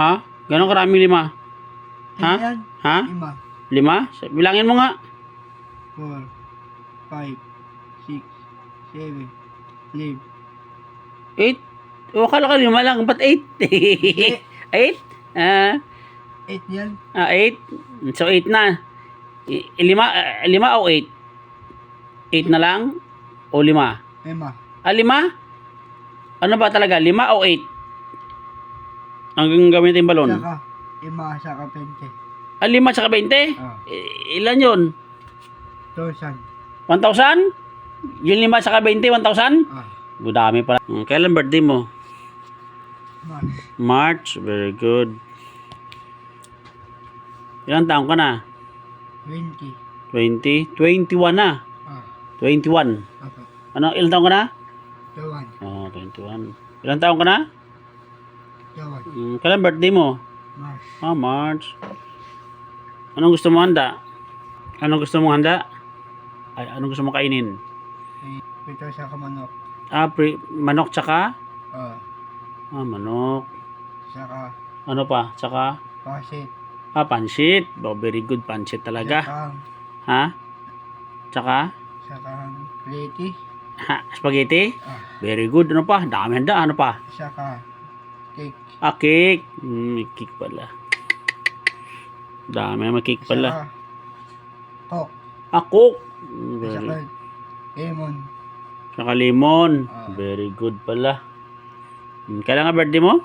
Ha? Ganon karami lima? Ha? Yan. Ha? Lima. Lima? Bilangin mo nga. Four. Five. Six. Seven. Eight. Eight? O, akala ka lima lang. Ba't eight? Eight? Ah, Eight yan. ah, eight? So, eight na. I- lima, ah, lima o eight? Eight na lang? O lima? Lima. Ah, lima? Ano ba talaga? Lima o eight? Ang gamitin balon? Saka. Lima. Saka pente. Ah, lima tsaka 20? Ah. I- ilan yun? Thousand. 1,000? Yung lima tsaka 20, 1,000? Ah. Budami pala. Hmm, Kailan birthday mo? March. March. Very good. Ilang taong ka na? Twenty. 20? 21 na. Ah. 21. Apa. Ano? Ilang taong ka na? Jawan. Oh, 21. Ilang taong ka na? Hmm, Kailan birthday mo? March. Ah, March. Anong gusto mo handa? Anong gusto mo handa? Ay, anong gusto mo kainin? Eh, Ito sa kamanok. Ah, pre- manok tsaka? Ah. Ah, manok. Saka. Ano pa? Tsaka? Pasit. Ah, pansit. Oh, very good pansit talaga. Saka. Ha? Tsaka? Saka. Leti. Ha? Spaghetti? Ah. Very good. Ano pa? Dami handa. Ano pa? Saka. Cake. Ah, cake. May cake pala. Dami. May cake pala. Coke. Ah, coke. Hmm, very Saka. Lemon. Saka lemon. Ah. Very good pala. Hmm, Kailan nga birthday mo?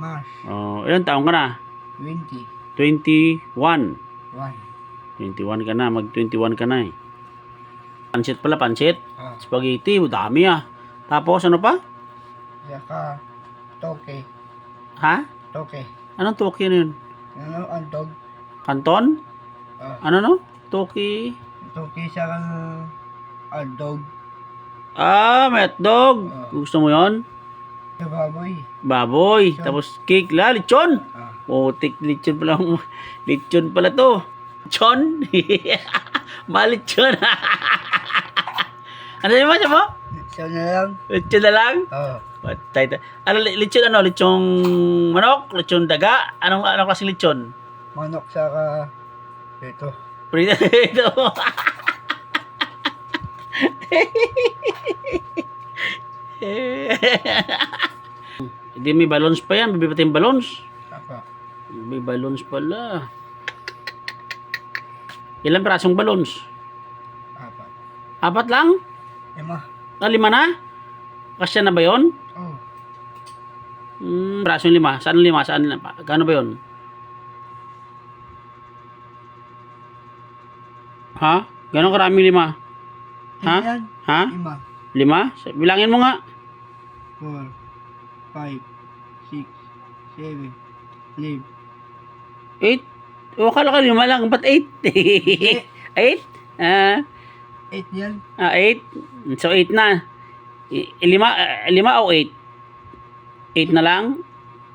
March. Oh, ilang taong ka na? Twenty. 21. One. 21 ka na. Mag 21 ka na eh. Pansit pala, pansit. Ah. Spaghetti. Dami ah. Tapos ano pa? Saka. Toke. Ha? Toke. Anong toki na yun? Ano ang dog? Kanton? Ah. Ano no? Toki? Toke sa ang dog. Ah, may hotdog. Ah. Gusto mo yon? Sa baboy. Baboy. Lechon. Tapos cake la, lechon. Ah. Oh, tik lechon pala. lechon pala to. Lechon? Malechon. ano yung masya mo? Siya na lang. Lechon na lang? Oh. Patay ta. Ano, le- lechon ano? Lechong manok? Lechon daga? Anong, anong klaseng lechon? Manok saka. Ito. Prito. Hindi may balloons pa yan. Bibi pati yung balloons. Saka. May balloons pala. Ilang pirasong balloons? Apat. Apat lang? Lima. Ah, lima na? Kasya na ba yun? Oh. Hmm, pirasong lima. Saan lima? Saan lima? Gano ba yun? Ha? Ganon karaming lima? Ha? Yan. Ha? Lima. Lima? Bilangin mo nga. Four. Five. Six. Seven. Eight. Eight? O, akala ka lima lang. Ba't eight? eight? Ah, Eight yan. ah, eight? So, eight na. I- lima, ah, lima o eight? Eight na lang?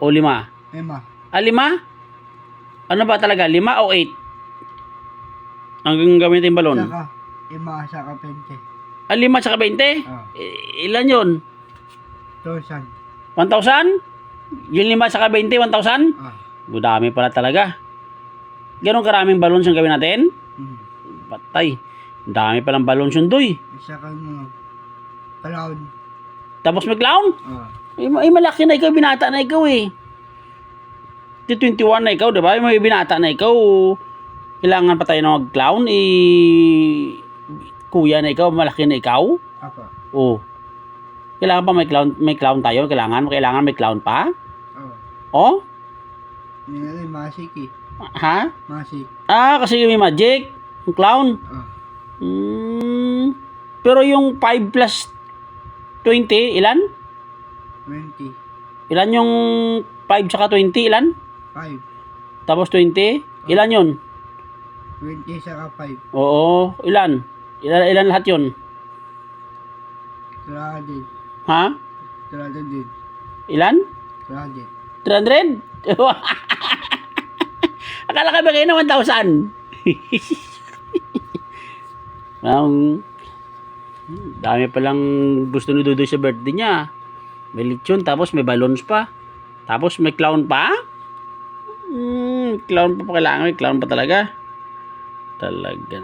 O lima? Lima. Ah, lima? Ano ba talaga? Lima o eight? Ang gamitin yung balon? Saka. Lima saka pente. Ah, lima tsaka 20? Ah. I- ilan yun? Thousand. 1,000? Yung lima tsaka 20, 1,000? Ah. Budami pala talaga. Ganon karaming balons ang gawin natin? Hmm. Patay. Ang dami palang balons yun, doy. Saka Cloud. Tapos may clown? Ah. Eh, ma- eh, malaki na ikaw, binata na ikaw eh. Di 21 na ikaw, di ba? May binata na ikaw. Kailangan pa tayo na mag-clown. Eh, kuya na ikaw, malaki na ikaw. Apa. Oh. Kailangan pa may clown, may clown tayo? Kailangan, kailangan may clown pa? Oh. Oh? Nilay masik eh. Ha? Masik. Ah, kasi may magic. Yung clown. Ah. Hmm. Pero yung 5 plus 20, ilan? Twenty. Ilan yung 5 tsaka 20, ilan? Five. Tapos 20, ilan yun? Twenty saka five. Oo, ilan? Ilan, ilan lahat yun? Trada din. Ha? Trada din. Ilan? Trada din. 300? Akala ka ba kayo na 1,000? Hmm, dami palang gusto ni Dudoy sa birthday niya. May lechon, tapos may balloons pa. Tapos may clown pa. Hmm, clown pa pa kailangan. May clown pa talaga. Talaga.